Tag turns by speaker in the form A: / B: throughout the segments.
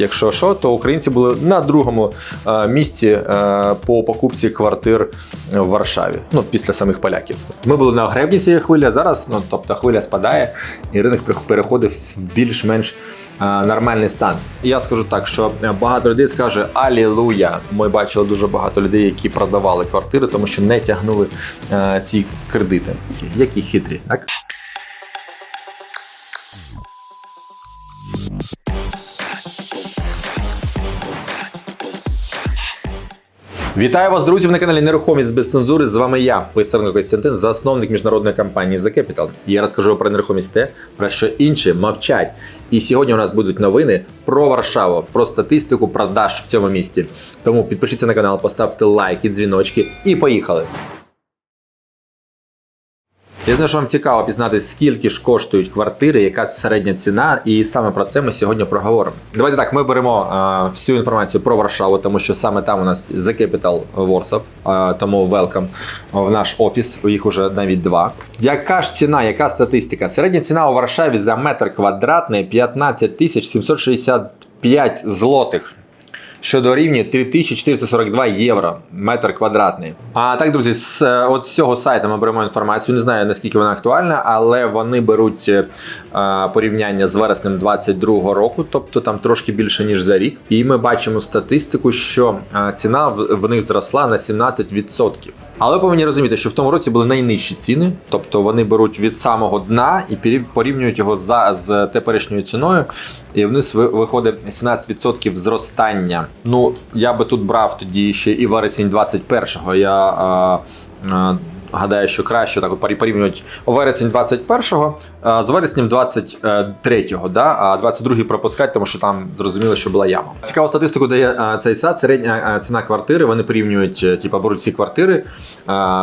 A: якщо що, то українці були на другому е, місці е, по покупці квартир в Варшаві. Ну, після самих поляків. Ми були на гребні цієї хвилі, зараз, ну тобто, хвиля спадає, і ринок перех- переходить в більш-менш е, нормальний стан. Я скажу так, що багато людей скаже Алілуя. Ми бачили дуже багато людей, які продавали квартири, тому що не тягнули е, ці кредити. Які хитрі, так? Вітаю вас, друзі, на каналі Нерухомість без цензури. З вами я, Писаренко Костянтин, засновник міжнародної компанії The Capital. Я розкажу про нерухомість те, про що інші мовчать. І сьогодні у нас будуть новини про Варшаву, про статистику продаж в цьому місті. Тому підпишіться на канал, поставте лайки, дзвіночки і поїхали. Я знаю, що вам цікаво пізнати, скільки ж коштують квартири, яка середня ціна, і саме про це ми сьогодні проговоримо. Давайте так, ми беремо а, всю інформацію про Варшаву, тому що саме там у нас The Capital Warsaw, а, тому welcome в наш офіс. Їх уже навіть два. Яка ж ціна, яка статистика? Середня ціна у Варшаві за метр квадратний 15 тисяч 765 злотих що дорівнює 3442 євро метр квадратний. А так, друзі, з е, от з цього сайту ми беремо інформацію. Не знаю наскільки вона актуальна, але вони беруть е, порівняння з вереснем 22 року, тобто там трошки більше ніж за рік. І ми бачимо статистику, що е, ціна в, них зросла на 17%. Але ви повинні розуміти, що в тому році були найнижчі ціни, тобто вони беруть від самого дна і порівнюють його за з теперішньою ціною. І вниз ви- виходить 17% зростання. Ну я би тут брав тоді ще і вересень 21-го. Я а, а, гадаю, що краще так порівнювати вересень 21-го а, з вереснем 23-го, да? а 22-й пропускати, тому що там зрозуміло, що була яма. Цікаву статистику дає цей сайт. Середня ціна квартири. Вони порівнюють, е, типу, беруть всі квартири,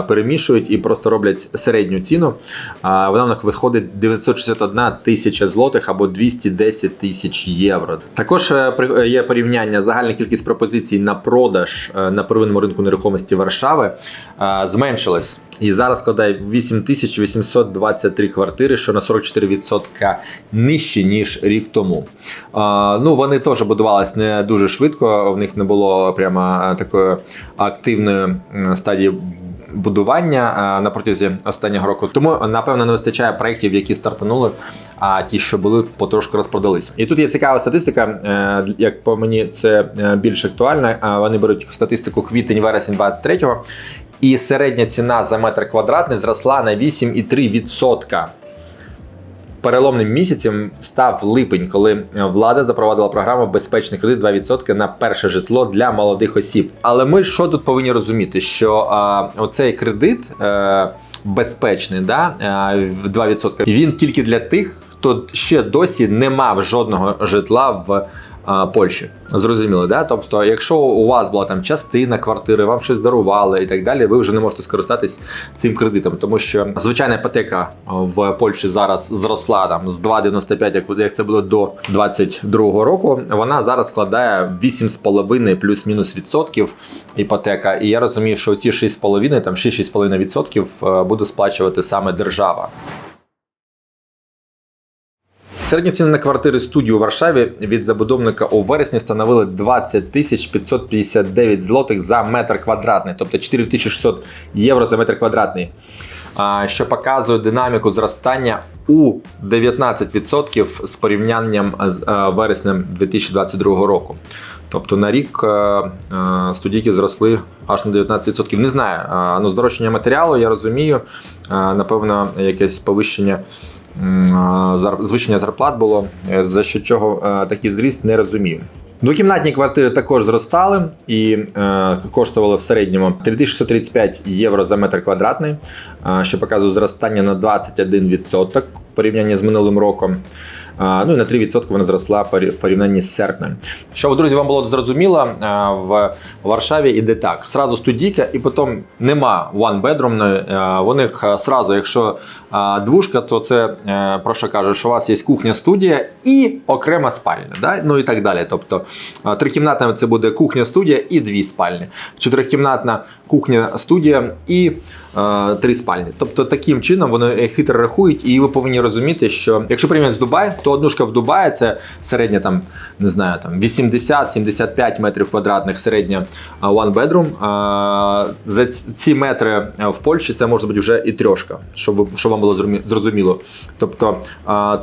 A: перемішують і просто роблять середню ціну. Вона в них виходить 961 тисяча злотих або 210 тисяч євро. Також е, е, є порівняння загальна кількість пропозицій на продаж е, на первинному ринку нерухомості Варшави е, зменшилась і зараз складає 8823 квартири, що на 44% нижче ніж рік тому. Ну вони теж будувались не дуже швидко. В них не було прямо е, такої активної стадії будування е, на протязі останнього року. Тому напевно не вистачає проєктів, які стартанули, а ті, що були, потрошку розпродались. І тут є цікава статистика. е, Як по мені, це більш актуально. Вони беруть статистику квітень-вересень 23-го, і середня ціна за метр квадратний зросла на 8,3%. Переломним місяцем став липень, коли влада запровадила програму безпечний кредит 2% на перше житло для молодих осіб. Але ми що тут повинні розуміти, що а, оцей кредит а, безпечний, да, а, 2%, він тільки для тих, хто ще досі не мав жодного житла в. Польщі зрозуміло, да? Тобто, якщо у вас була там частина квартири, вам щось дарували і так далі, ви вже не можете скористатись цим кредитом, тому що звичайна іпотека в Польщі зараз зросла там з 2,95, як, як це було до 22 року. Вона зараз складає 8,5 плюс-мінус відсотків іпотека. І я розумію, що ці 6,5, там 6-6,5 відсотків е, буде сплачувати саме держава. Середні ціни на квартири студії у Варшаві від забудовника у вересні становили 20 тисяч 559 злотих за метр квадратний, тобто 4600 євро за метр квадратний, що показує динаміку зростання у 19% з порівнянням з е, вереснем 2022 року. Тобто на рік е, е, студійки зросли аж на 19%. Не знаю, ну, здорожчання матеріалу, я розумію. Напевно, якесь повищення звищення зарплат було, е, за що чого е, такий зріст не розумію. Двокімнатні квартири також зростали і е, коштували в середньому 3635 євро за метр квадратний, е, що показує зростання на 21% в порівнянні з минулим роком. Ну і на 3% вона зросла в порівнянні з серпнем. Щоб, друзі, вам було зрозуміло, в Варшаві іде так: сразу студійка, і потім нема one bedroom. а, У них сразу, якщо двушка, то це е, про що каже, що у вас є кухня-студія і окрема спальня. Да? Ну і так далі. Тобто трикімнатна це буде кухня-студія і дві спальні. Чотирикімнатна кухня-студія і три спальні. Тобто таким чином вони е, хитро рахують, і ви повинні розуміти, що якщо порівняти з Дубай, то однушка в Дубаї це середня там, не знаю, там 80-75 метрів квадратних, середня а, one bedroom. За ці метри в Польщі це може бути вже і трьошка, щоб, щоб вам було зрозумі- зрозуміло. Тобто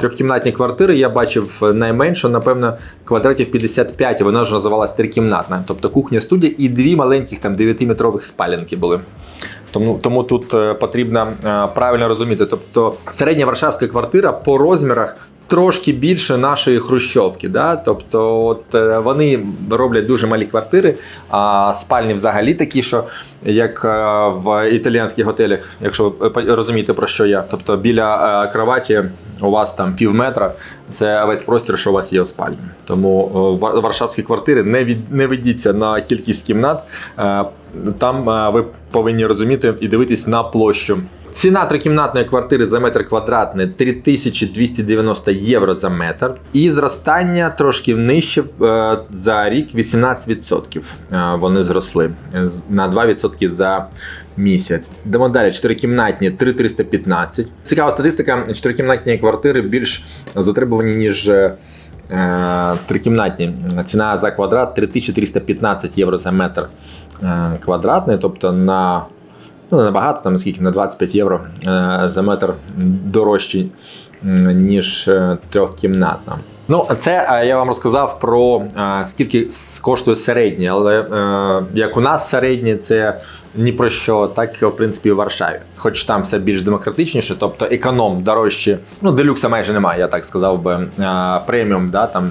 A: трьохкімнатні квартири я бачив найменше, напевно, квадратів 55, і вона ж називалась трикімнатна. Тобто кухня студія і дві маленьких там 9-метрових спаленки були. Тому, тому тут е, потрібно е, правильно розуміти. Тобто середня варшавська квартира по розмірах трошки більше нашої хрущовки. Да? Тобто от, е, вони роблять дуже малі квартири, а спальні взагалі такі, що як е, в італіянських готелях, якщо ви по- розумієте про що я. Тобто біля е, кроваті у вас там пів метра, це весь простір, що у вас є у спальні. Тому е, варшавські квартири не від не ведіться на кількість кімнат. Е, Там е, ви повинні розуміти і дивитись на площу. Ціна трикімнатної квартири за метр квадратний 3290 євро за метр. І зростання трошки нижче е, за рік 18%. е, Вони зросли на 2% за місяць. Йдемо далі. Чотирикімнатні 3315. Цікава статистика: чотирикімнатні квартири більш затребувані, ніж. е, Е, трикімнатні. Ціна за квадрат 3315 євро за метр е, квадратний, тобто на ну, не набагато, там скільки на 25 євро е, за метр дорожчий, ніж е, трьохкімнатна. Ну, це е, я вам розказав про скільки коштує середнє, але як у нас середнє, це ні про що, так в принципі в Варшаві. Хоч там все більш демократичніше, тобто економ дорожче. Ну, делюкса майже немає, я так сказав би. Преміум, да, там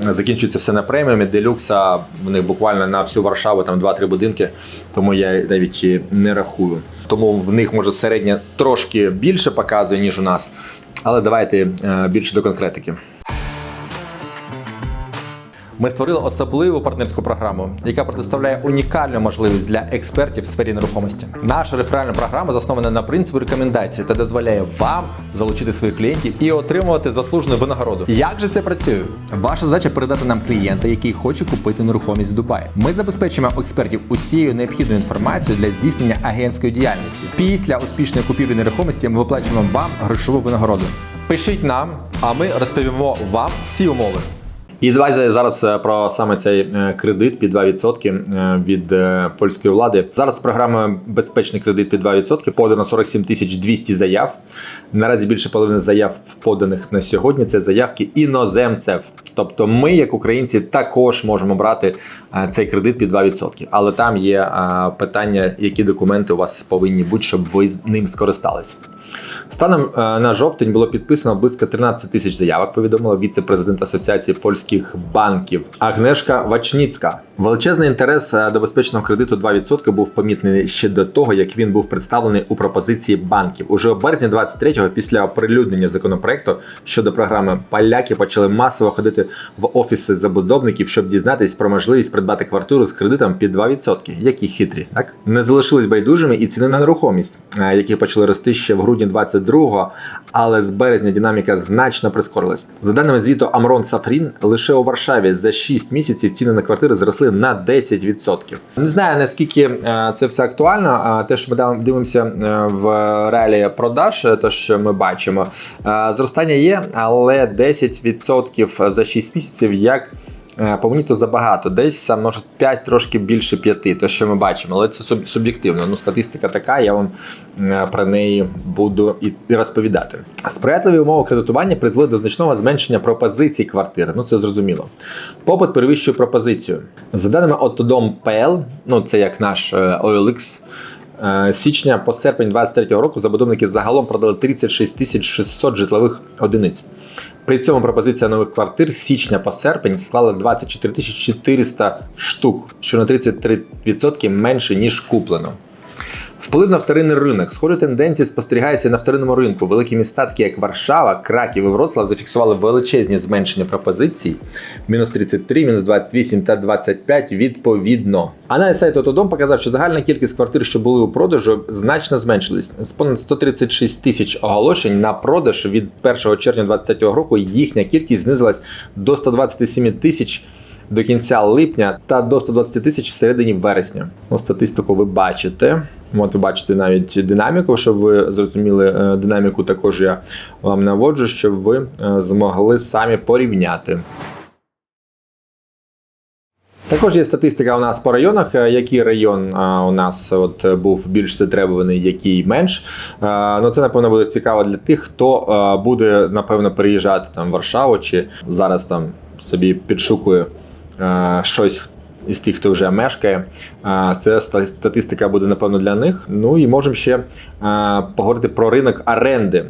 A: закінчується все на преміумі. Делюкса в них буквально на всю Варшаву там 2-3 будинки, тому я навіть і не рахую. Тому в них може середня трошки більше показує, ніж у нас. Але давайте е, більше до конкретики. Ми створили особливу партнерську програму, яка предоставляє унікальну можливість для експертів в сфері нерухомості. Наша реферальна програма заснована на принципі рекомендацій та дозволяє вам залучити своїх клієнтів і отримувати заслужену винагороду. Як же це працює? Ваша задача передати нам клієнта, який хоче купити нерухомість в Дубаї. Ми забезпечимо експертів усією необхідною інформацією для здійснення агентської діяльності. Після успішної купівлі нерухомості ми виплачуємо вам грошову винагороду. Пишіть нам, а ми розповімо вам всі умови. І давайте зараз е, про саме цей е, кредит під 2% е, від польської влади. Зараз програма безпечний кредит під 2% подано 47 тисяч 200 заяв. Наразі більше половини заяв поданих на сьогодні це заявки іноземців. Тобто ми, як українці, також можемо брати цей кредит під 2%. Але там є питання, які документи у вас повинні бути, щоб ви ним скористались. Станом е, на жовтень було підписано близько 13 тисяч заявок. Повідомила віце-президент Асоціації польських банків Агнешка Вачніцька. Величезний інтерес е, до безпечного кредиту 2% був помітний ще до того, як він був представлений у пропозиції банків. Уже у березні 23-го, після оприлюднення законопроекту щодо програми, поляки почали масово ходити в офіси забудовників, щоб дізнатись про можливість придбати квартиру з кредитом під 2%. Які хитрі, так не залишились байдужими і ціни на нерухомість, е, які почали рости ще в грудні 22-го, але з березня динаміка значно прискорилась. За даними звіту Амрон Сафрін, лише у Варшаві за 6 місяців ціни на квартири зросли на 10%. Не знаю наскільки е, це все актуально. Те, що ми дивимося е, в реалі продаж, е, те, що ми бачимо, зростання є, але 10% за 6 місяців як. Е, По мені то забагато. Десь може 5 трошки більше 5, те, що ми бачимо, але це суб- суб'єктивно. Ну, статистика така, я вам е, про неї буду і розповідати. Сприятливі умови кредитування призвели до значного зменшення пропозицій квартири. Ну це зрозуміло. Попит перевищує пропозицію. За даними Autodom.pl, ну це як наш е, OLX, січня по серпень 2023 року забудовники загалом продали 36 тисяч 600 житлових одиниць. При цьому пропозиція нових квартир з січня по серпень склала 24 тисячі 400 штук, що на 33% менше ніж куплено. Вплив на вторинний ринок. Схожі тенденції спостерігаються і на вторинному ринку. Великі міста, такі як Варшава, Краків і Вроцлав, зафіксували величезні зменшення пропозицій: мінус 33, мінус 28 та 25 відповідно. Аналіз сайту Autodom показав, що загальна кількість квартир, що були у продажу, значно зменшилась. З понад 136 тисяч оголошень на продаж від 1 червня 2023 року їхня кількість знизилась до 127 тисяч до кінця липня та до 120 тисяч в середині вересня. Ну, статистику ви бачите. От ви бачите навіть динаміку, щоб ви зрозуміли е, динаміку, також я вам наводжу, щоб ви е, змогли самі порівняти. Також є статистика у нас по районах, е, який район у нас от був більш затребуваний, який менш. Ну це напевно буде цікаво для тих, хто буде напевно переїжджати там в Варшаву чи зараз там собі підшукує щось. Із тих, хто вже мешкає, це статистика буде напевно для них. Ну і можемо ще поговорити про ринок оренди.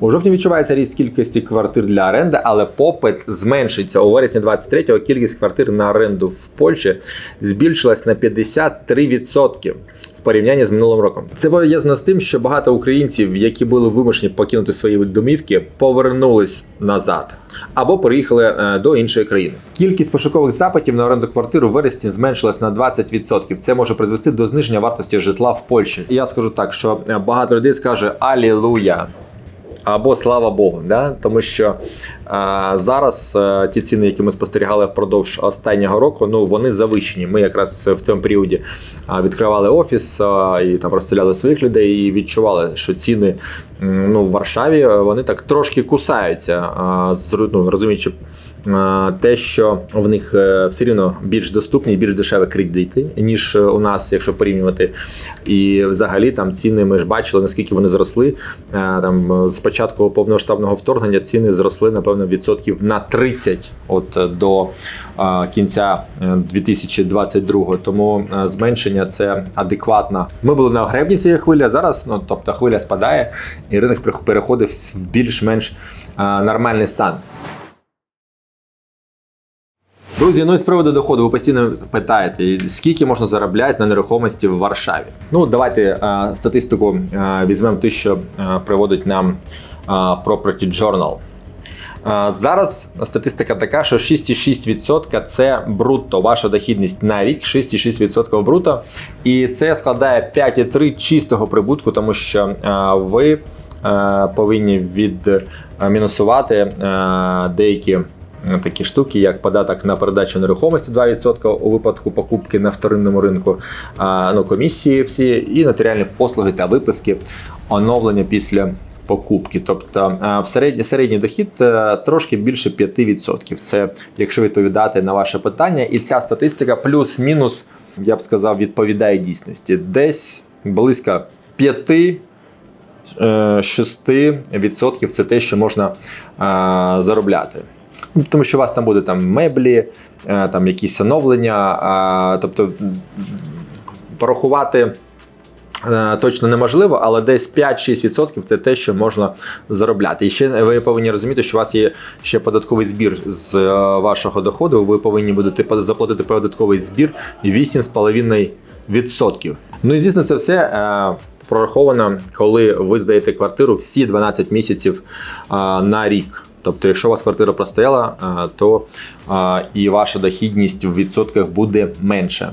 A: У жовтні відчувається ріст кількості квартир для оренди, але попит зменшиться. У вересні 23-го кількість квартир на оренду в Польщі збільшилась на 53% в порівнянні з минулим роком. Це пов'язано з тим, що багато українців, які були вимушені покинути свої домівки, повернулись назад або переїхали е, до іншої країни. Кількість пошукових запитів на оренду квартир у вересні зменшилась на 20%. Це може призвести до зниження вартості житла в Польщі. Я скажу так, що е, багато людей скаже Алілуя або слава Богу, да? тому що а, зараз а, ті ціни, які ми спостерігали впродовж останнього року, ну вони завищені. Ми якраз в цьому періоді а, відкривали офіс а, і там розселяли своїх людей і відчували, що ціни ну, в Варшаві е, вони так трошки кусаються, а, ну, розуміючи. Те, що в них е, все рівно більш доступні, більш дешеві кредити, ніж е, у нас, якщо порівнювати. І взагалі там ціни ми ж бачили, наскільки вони зросли. Е, Там з початку повномасштабного вторгнення ціни зросли, напевно, відсотків на 30 от до кінця е, 2022. Тому зменшення це адекватно. Ми були на гребні цієї хвилі, а зараз, ну тобто хвиля спадає, і ринок перех- переходить в більш-менш нормальний стан. Друзі, ну і з приводу доходу, ви постійно питаєте, скільки можна заробляти на нерухомості в Варшаві? Ну, давайте е, статистику е, візьмемо те, що е, приводить нам е, Property Journal. Е, Зараз статистика така, що 6,6% це брутто, ваша дохідність на рік 6,6% брутто. І це складає 5,3 чистого прибутку, тому що е, ви е, повинні відмінусувати деякі такі штуки, як податок на передачу нерухомості 2% у випадку покупки на вторинному ринку, е, ну, комісії всі і нотаріальні послуги та виписки оновлення після покупки. Тобто е, в середній, середній дохід е, трошки більше 5%. Це якщо відповідати на ваше питання, і ця статистика плюс-мінус, я б сказав, відповідає дійсності. Десь близько 5 6% це те, що можна е, заробляти. Тому що у вас там буде там меблі, е, там якісь оновлення, тобто порахувати е, точно неможливо, але десь 5-6% це те, що можна заробляти. І ще ви повинні розуміти, що у вас є ще податковий збір з е, вашого доходу. Ви повинні будете заплатити податковий збір 8,5%. Ну і звісно, це все. Прораховано, коли ви здаєте квартиру всі 12 місяців на рік. Тобто, якщо у вас квартира простояла, е, то е, і ваша дохідність в відсотках буде менша.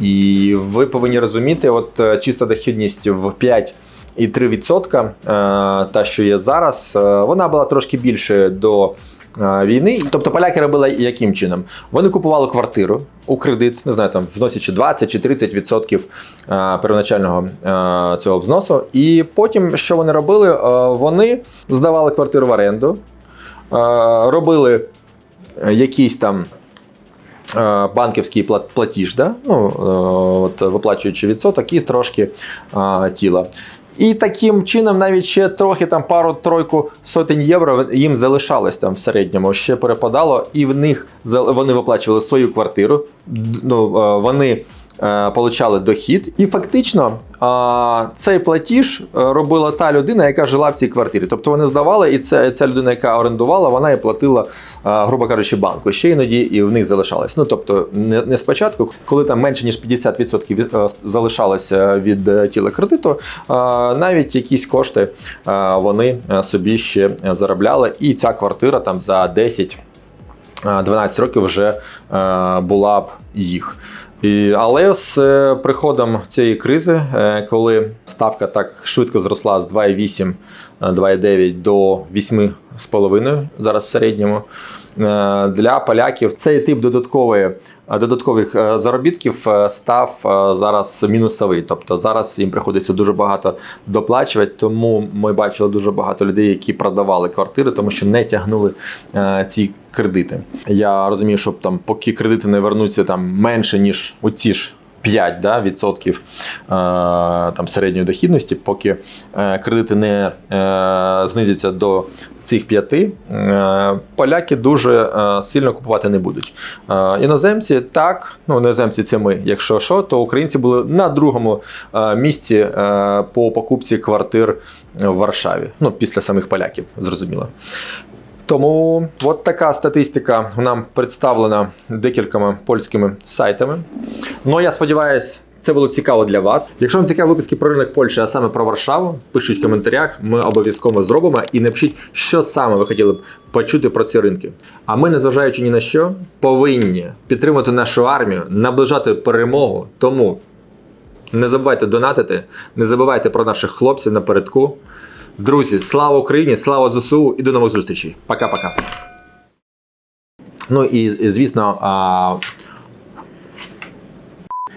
A: І ви повинні розуміти, от е, чиста дохідність в 5 і 3%, е, та що є зараз, вона була трошки більше до війни. Тобто поляки робили яким чином? Вони купували квартиру у кредит, не знаю, там вносячи 20 чи 30% е, первоначального цього взносу. І потім, що вони робили? Вони здавали квартиру в оренду, робили е, якісь там е, банківський платіж, да? ну, е, от, виплачуючи відсоток і трошки е, тіла. І таким чином навіть ще трохи там пару-тройку сотень євро їм залишалось там в середньому, ще перепадало, і в них вони виплачували свою квартиру. Ну, вони получали дохід, і фактично е, цей платіж е, робила та людина, яка жила в цій квартирі. Тобто вони здавали, і ця, ця людина, яка орендувала, вона і платила, е, грубо кажучи, банку. Ще іноді і в них залишалось. Ну тобто, не, не спочатку, коли там менше ніж 50% від, е, залишалося від е, тіла кредиту, е, навіть якісь кошти е, вони е, собі ще заробляли. І ця квартира там за 10 е, 12 років вже е, була б їх. І, але з е, приходом цієї кризи, е, коли ставка так швидко зросла з 2,8, е, 2,9 до 8,5 зараз в середньому, для поляків цей тип додаткової, е, додаткових е, заробітків е, став е, зараз мінусовий. Тобто зараз їм приходиться дуже багато доплачувати. Тому ми бачили дуже багато людей, які продавали квартири, тому що не тягнули е, ці кредити. Я розумію, що там, поки кредити не вернуться там менше ніж у ці ж. 5 да, відсотків е, там, середньої дохідності, поки е, кредити не е, знизяться до цих п'яти, е, поляки дуже сильно купувати не будуть. Іноземці так, ну іноземці це ми. Якщо що, то українці були на другому місці по покупці квартир в Варшаві. Ну, після самих поляків, зрозуміло. Тому от така статистика нам представлена декількома польськими сайтами. Ну я сподіваюся, це було цікаво для вас. Якщо вам цікаві випуски про ринок Польщі, а саме про Варшаву, пишіть в коментарях. Ми обов'язково зробимо і напишіть, що саме ви хотіли б почути про ці ринки. А ми, незважаючи ні на що, повинні підтримувати нашу армію, наближати перемогу. Тому не забувайте донатити, не забувайте про наших хлопців напередку. Друзі, слава Україні, слава ЗСУ і до нових зустрічей. Пока-пока. Ну і, звісно, а...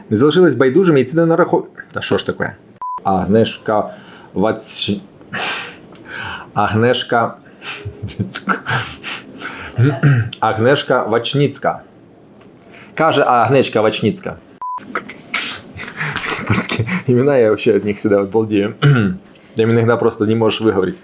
A: не залишились байдужими і це не нарахов... Та що ж таке? Агнешка Вац... Агнешка. Агнешка Вачніцька. Каже Агнешка Вачніцька. Имена я вообще от них всегда балдею. Я иногда просто не можешь выговорить.